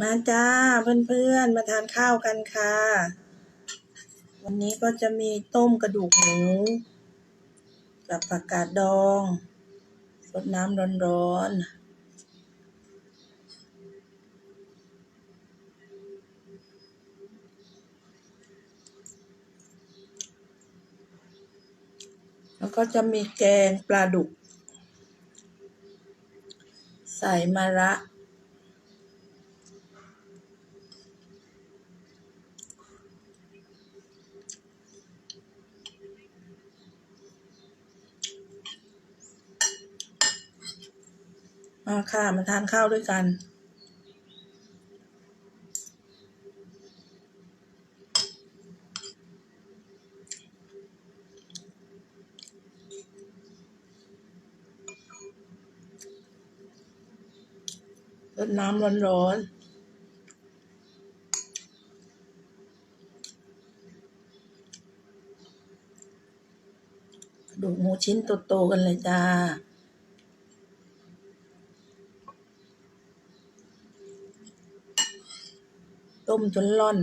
มาจ้าเพื่อนๆ มาทานข้าวกันค่ะ วันนี้ก็จะมีต้มกระดูกหมูกับผักกาดดองรดน้ำร้อนๆ แล้วก็จะมีแกงปลาดุก ใส่มะระ มาค่ะมาทานข้าวด้วยกัน รดน้ำร้อนๆดูหมูชิ้นโตๆกันเลยจ้า ต้มจนร่อน